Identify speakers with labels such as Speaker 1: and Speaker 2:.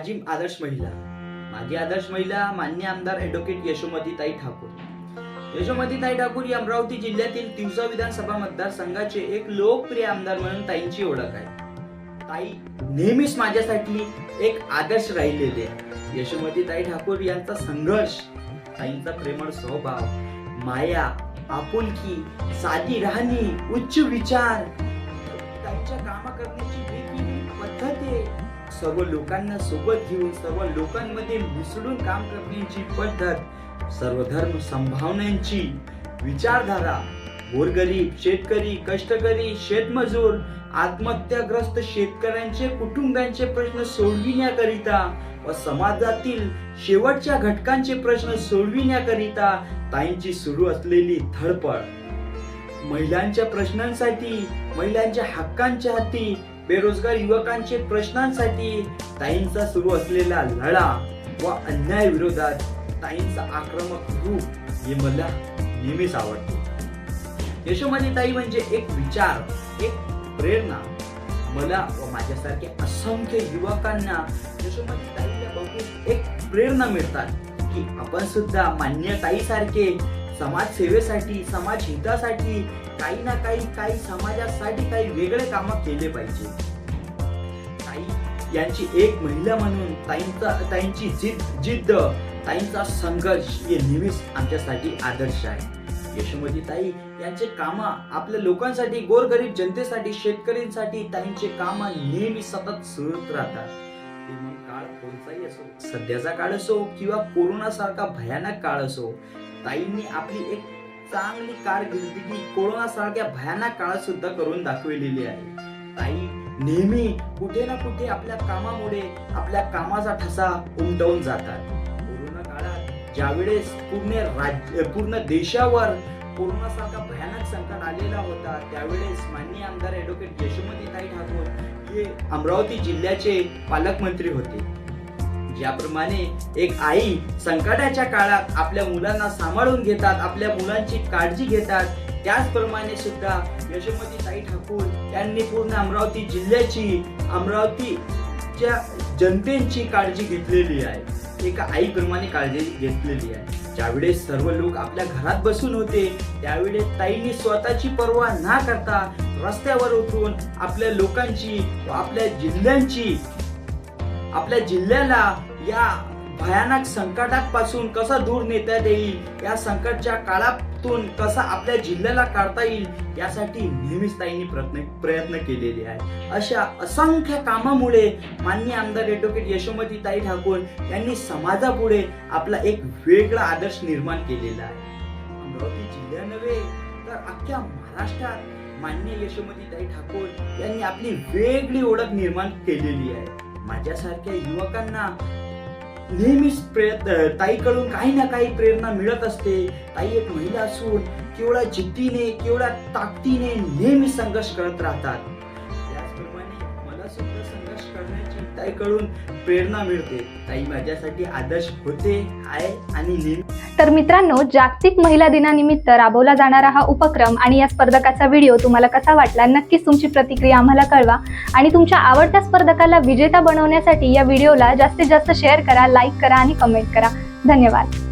Speaker 1: आदर्श महिला. माझी आदर्श महिला मान्य आमदार ॲडव्होकेट यशोमतीताई ठाकूर. यशोमतीताई ठाकूर ही अमरावती जिल्ह्यातील तिवसा विधानसभा मतदारसंघाचे एक लोकप्रिय आमदार म्हणून ताईंची ओळख आहे. ताई नेहमीच माझ्यासाठी एक आदर्श राहिलेले यशोमतीताई ठाकूर यांचा संघर्ष ताईंचा प्रेमळ स्वभाव माया आपुलकी साधी राहणी उच्च विचार त्यांच्या कामा करण्याची पद्धत आहे सर्व लोकांना सोबत घेऊन सर्व लोकांमध्ये मिसळून काम करण्याची पद्धत सर्व धर्म संभावनांची विचारधारा गोरगरीब शेतकरी कष्टकरी शेतमजूर आत्महत्याग्रस्त शेतकऱ्यांचे कुटुंबांचे प्रश्न सोडविण्याकरिता व समाजातील शेवटच्या घटकांचे प्रश्न सोडविण्याकरिता ताईंची सुरू असलेली धडपड. महिलांच्या प्रश्नांसाठी महिलांच्या हक्कांच्या हाती बेरोजगार युवकांचे प्रश्नांसाठी ताईंचा सुरू असलेला लढा व अन्याय विरोधात ताईंचा आक्रमक रूप हे मला नेहमीच आवडते. यशोमती ताई म्हणजे एक विचार एक प्रेरणा. मला व माझ्यासारखे असंख्य युवकांना यशोमती ताईला बघून एक प्रेरणा मिळतात की आपण सुद्धा मान्य ताईसारखे समाजसेवेसाठी समाज हितासाठी काही ना काही काही समाजासाठी काही वेगळे कामं केले पाहिजे. ताई यांची एक महिला म्हणून ताईंचा ताईंची जिद जिद्द ताईंचा संघर्ष हे नेहमीच आमच्यासाठी आदर्श आहे. यशोमती ताई यांचे काम आपल्या लोकांसाठी गोरगरीब जनतेसाठी शेतकऱ्यांसाठी ताईंचे काम नेहमी सतत सुरूच राहतात. काळ कोणताही असो सध्याचा काळ असो किंवा कोरोना सारखा भयानक काळ असो ताईंनी आपली एक चांगली कारकिर्दी कोरोना सारख्या भयानक काळात सुद्धा करून दाखविलेली आहे. ताई नेहमी कुठे ना कुठे आपल्या कामामुळे आपल्या कामाचा ठसा उमटवून जातात. कोरोना काळात ज्यावेळेस पूर्ण राज्य पूर्ण देशावर कोरोना सारखा भयानक संकट आलेला होता त्यावेळेस माननीय आमदार ॲडव्होकेट यशोमती ताई ठाकूर हे अमरावती जिल्ह्याचे पालकमंत्री होते. ज्याप्रमाणे एक आई संकटाच्या काळात आपल्या मुलांना सांभाळून घेतात आपल्या मुलांची काळजी घेतात. त्याचप्रमाणे सुद्धा यशोमती ताई ठाकूर यांनी पूर्ण अमरावती जिल्ह्याची अमरावतीच्या जनतेची काळजी घेतलेली आहे. एका आईप्रमाणे काळजी घेतलेली आहे. ज्यावेळेस सर्व लोक आपल्या घरात बसून होते त्यावेळेस ताईंनी स्वतःची पर्वा ना करता रस्त्यावर उतरून आपल्या लोकांची व आपल्या जिल्ह्यांची आपल्या जिल्ह्याला या भयानक संकटापासून कसा दूर नेता येईल या संकटच्या काळातून कसा आपल्या जिल्ह्याला काढता येईल? यासाठी नेहमीच ताईंनी प्रयत्न प्रयत्न केलेले आहे अशा असंख्य कामामुळे माननीय आमदार ॲडव्होकेट यशोमती ताई ठाकूर यांनी समाजापुढे आपला एक वेगळा आदर्श निर्माण केलेला आहे. अमरावती जिल्ह्या नव्हे तर अख्ख्या महाराष्ट्रात मान्य यशोमती ताई ठाकूर यांनी आपली वेगळी ओळख निर्माण केलेली आहे. माझ्यासारख्या युवकांना नेहमीच प्रयत्न ताईकडून काही ना काही प्रेरणा मिळत असते. ताई एक महिला असून केवढ्या जिद्दीने केवढ्या ताकदीने नेहमी संघर्ष करत राहतात. सुद्धा संघर्ष करण्याची ताईकडून प्रेरणा मिळते. ताई माझ्यासाठी आदर्श होते आहे आणि नेहमी.
Speaker 2: तर मित्रांनो जागतिक महिला दिनानिमित्त राबवला जाणारा हा उपक्रम आणि या स्पर्धकाचा व्हिडिओ तुम्हाला कसा वाटला नक्कीच तुमची प्रतिक्रिया आम्हाला कळवा. आणि तुमच्या आवडत्या स्पर्धकाला विजेता बनवण्यासाठी या व्हिडिओला जास्तीत जास्त शेअर करा लाईक करा आणि कमेंट करा. धन्यवाद.